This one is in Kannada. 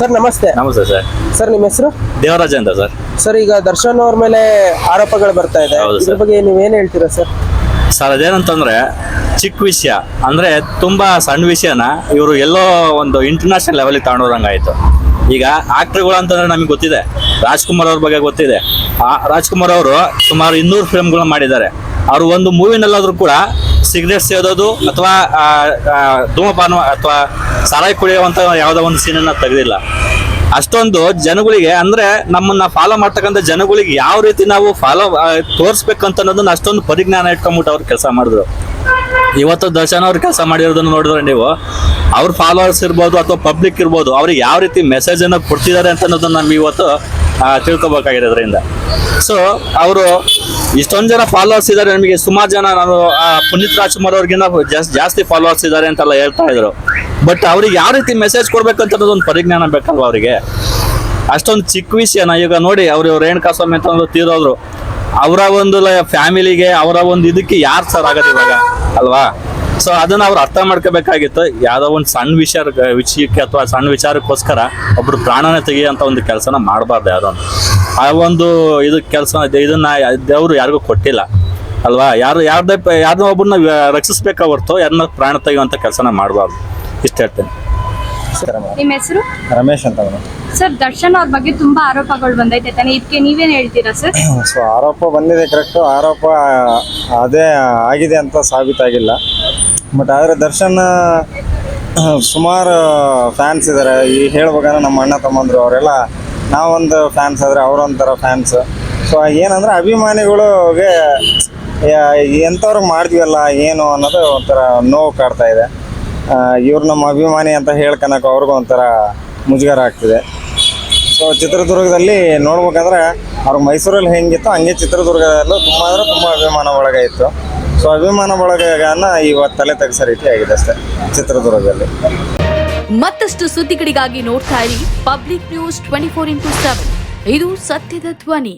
ಸರ್ ನಮಸ್ತೆ. ನಮಸ್ತೆ ಸರ್. ಸರ್ ನಿಮ್ಮ ಹೆಸರು? ದೇವರಾಜ ಅಂತ ಸರ್. ಸರ್ ಈಗ ದರ್ಶನ್ ಅವ್ರ ಮೇಲೆ ಆರೋಪಗಳು ಬರ್ತಾ ಇದೆ. ಹೌದು ಇದ್ರ ಸರ್. ಬಗ್ಗೆ ನೀವೇನು ಹೇಳ್ತೀರಾ ಸರ್? ಸರ್ ಅದೇನಂತಂದ್ರೆ ಚಿಕ್ಕ ವಿಷಯ. ಅಂದ್ರೆ ತುಂಬಾ ಸಣ್ಣ ವಿಷಯನ ಇವರು ಎಲ್ಲೋ ಒಂದು ಇಂಟರ್ನ್ಯಾಷನಲ್ ಲೆವೆಲ್ಗೆ ತಗೊಂಡೋದಂಗಾಯ್ತು ಈಗ ಆಕ್ಟರ್ಗಳು ಅಂತಂದ್ರೆ ನಮಗೆ ಗೊತ್ತಿದೆ. ರಾಜ್ಕುಮಾರ್ ಅವ್ರ ಬಗ್ಗೆ ಗೊತ್ತಿದೆ. ಆ ರಾಜ್ಕುಮಾರ್ ಅವರು ಸುಮಾರು ಇನ್ನೂರು ಫಿಲ್ಮ್ಗಳನ್ನ ಮಾಡಿದ್ದಾರೆ. ಅವರು ಒಂದು ಮೂವಿನಲ್ಲಾದ್ರೂ ಕೂಡ ಸಿಗರೇಟ್ ಸೇದೋದು ಅಥವಾ ಧೂಮಪಾನ ಅಥವಾ ಸಾರಾಯಿ ಕುಡಿಯುವಂತ ಯಾವುದೋ ಒಂದು ಸೀನನ್ನ ತೆಗೆದಿಲ್ಲ. ಅಷ್ಟೊಂದು ಜನಗಳಿಗೆ ಅಂದ್ರೆ ನಮ್ಮನ್ನ ಫಾಲೋ ಮಾಡ್ತಕ್ಕಂಥ ಜನಗಳಿಗೆ ಯಾವ ರೀತಿ ನಾವು ಫಾಲೋ ತೋರಿಸ್ಬೇಕಂತ ಅನ್ನೋದನ್ನ ಅಷ್ಟೊಂದು ಪರಿಜ್ಞಾನ ಇಟ್ಕೊಂಡ್ಬಿಟ್ಟು ಅವ್ರು ಕೆಲಸ ಮಾಡಿದ್ರು. ಇವತ್ತು ದರ್ಶನ್ ಅವ್ರು ಕೆಲಸ ಮಾಡಿರೋದನ್ನ ನೋಡಿದ್ರೆ ನೀವು, ಅವ್ರ ಫಾಲೋವರ್ಸ್ ಇರ್ಬೋದು ಅಥವಾ ಪಬ್ಲಿಕ್ ಇರ್ಬೋದು, ಅವ್ರಿಗೆ ಯಾವ ರೀತಿ ಮೆಸೇಜ್ ಅನ್ನ ಕೊಡ್ತಿದ್ದಾರೆ ಅಂತ ಅನ್ನೋದನ್ನ ನಮ್ಗೆ ಇವತ್ತು ತಿಳ್ಕೊಬೇಕಾಗಿದೆ ಅದರಿಂದ ಸೊ ಅವರು ಇಷ್ಟೊಂದು ಜನ ಫಾಲೋವರ್ಸ್ ಇದ್ದಾರೆ ನಮಗೆ ಸುಮಾರು ಜನ ನಾನು ಪುನೀತ್ ರಾಜ್ಕುಮಾರ್ ಅವ್ರಿಗಿಂತ ಜಾಸ್ತಿ ಫಾಲೋವರ್ಸ್ ಇದ್ದಾರೆ ಅಂತೆಲ್ಲ ಹೇಳ್ತಾ ಇದ್ರು. ಬಟ್ ಅವ್ರಿಗೆ ಯಾವ ರೀತಿ ಮೆಸೇಜ್ ಕೊಡ್ಬೇಕಂತ ಅನ್ನೋದೊಂದು ಪರಿಜ್ಞಾನ ಬೇಕಲ್ವಾ ಅವರಿಗೆ? ಅಷ್ಟೊಂದು ಚಿಕ್ಕ ವಿಷಯನ ಈಗ ನೋಡಿ, ಅವರು ರೇಣುಕಾ ಸ್ವಾಮಿ ಅಂತ ಒಂದು ತೀರೋದ್ರು. ಅವರ ಒಂದು ಫ್ಯಾಮಿಲಿಗೆ ಅವರ ಒಂದು ಇದಕ್ಕೆ ಯಾರು ಸರ್ ಆಗೋದು ಇವಾಗ? ಅಲ್ವಾ? ಸೊ ಅದನ್ನ ಅವ್ರು ಅರ್ಥ ಮಾಡ್ಕೋಬೇಕಾಗಿತ್ತು. ಯಾವ್ದೋ ಒಂದು ಸಣ್ಣ ವಿಷಯ ವಿಷಯಕ್ಕೆ ಅಥವಾ ಸಣ್ಣ ವಿಚಾರಕ್ಕೋಸ್ಕರ ಒಬ್ರು ಪ್ರಾಣನ ತೆಗೆಯುವಂತ ಒಂದು ಕೆಲಸನ ಮಾಡಬಾರ್ದು ಯಾರು ಆ ಒಂದು ಇದು ಕೆಲಸ ಇದನ್ನ ದೇವರು ಯಾರಿಗೂ ಕೊಟ್ಟಿಲ್ಲ. ಅಲ್ವಾ? ಯಾರು ಯಾರ್ದೇ ಯಾರನ್ನ ಒಬ್ಬರನ್ನ ರಕ್ಷಿಸ್ಬೇಕಾ ಹೊರ್ತು ಯಾರನ್ನ ಪ್ರಾಣ ತೆಗೆಯುವಂತ ಕೆಲಸನ ಮಾಡಬಾರ್ದು. ಇಷ್ಟ ಹೇಳ್ತೇನೆ. ನಿಮ್ಮ ಹೆಸರು? ರಮೇಶ್ ಅಂತ ಮೇಡಮ್. ಸರ್ ದರ್ಶನ್ ಅವ್ರ ಬಗ್ಗೆ ತುಂಬಾ ಆರೋಪಗಳು ಬಂದೈತೆ ತಾನೆ. ಇದಕ್ಕೆ ನೀವೇನ್ ಹೇಳ್ತೀರಾ ಸರ್? ಸೊ ಆರೋಪ ಬಂದಿದೆ ಕರೆಕ್ಟ್ ಆರೋಪ ಅದೇ ಆಗಿದೆ ಅಂತ ಸಾಬೀತಾಗಿಲ್ಲ. ಬಟ್ ಆದರೆ ದರ್ಶನ್ ಸುಮಾರು ಫ್ಯಾನ್ಸ್ ಇದ್ದಾರೆ ಈ ಹೇಳ್ಬೇಕಂದ್ರೆ ನಮ್ಮ ಅಣ್ಣ ತಮ್ಮಂದ್ರು ಅವರೆಲ್ಲ ನಾವೊಂದು ಫ್ಯಾನ್ಸ್ ಆದರೆ ಅವರೊಂಥರ ಫ್ಯಾನ್ಸ್ ಸೊ ಏನಂದ್ರೆ ಅಭಿಮಾನಿಗಳಿಗೆ ಎಂಥವ್ರಿಗೆ ಮಾಡಿದ್ವಲ್ಲ ಏನು ಅನ್ನೋದು ಒಂಥರ ನೋವು ಕಾಡ್ತಾ ಇದೆ. ಇವ್ರು ನಮ್ಮ ಅಭಿಮಾನಿ ಅಂತ ಹೇಳ್ಕೊಳಕ್ಕೆ ಅವ್ರಿಗೂ ಒಂಥರ ಮುಜುಗರ ಆಗ್ತಿದೆ. ಸೊ ಚಿತ್ರದುರ್ಗದಲ್ಲಿ ನೋಡ್ಬೇಕಂದ್ರೆ, ಅವ್ರು ಮೈಸೂರಲ್ಲಿ ಹೆಂಗಿತ್ತು ಹಂಗೆ ಚಿತ್ರದುರ್ಗದಲ್ಲೂ ತುಂಬ ಅಂದರೆ ತುಂಬ ಅಭಿಮಾನ ಬಳಗ ಇತ್ತು ಸೊ ಅಭಿಮಾನ ಬಳಗನ ಇವತ್ತು ತಲೆ ತಗ್ಸೋ ರೀತಿ ಆಗಿದೆ ಅಷ್ಟೇ, ಚಿತ್ರದುರ್ಗದಲ್ಲಿ. ಮತ್ತಷ್ಟು ಸುದ್ದಿಗಳಿಗಾಗಿ ನೋಡ್ತಾ ಇರಿ public news twenty four into seven ಇದು ಸತ್ಯದ ಧ್ವನಿ.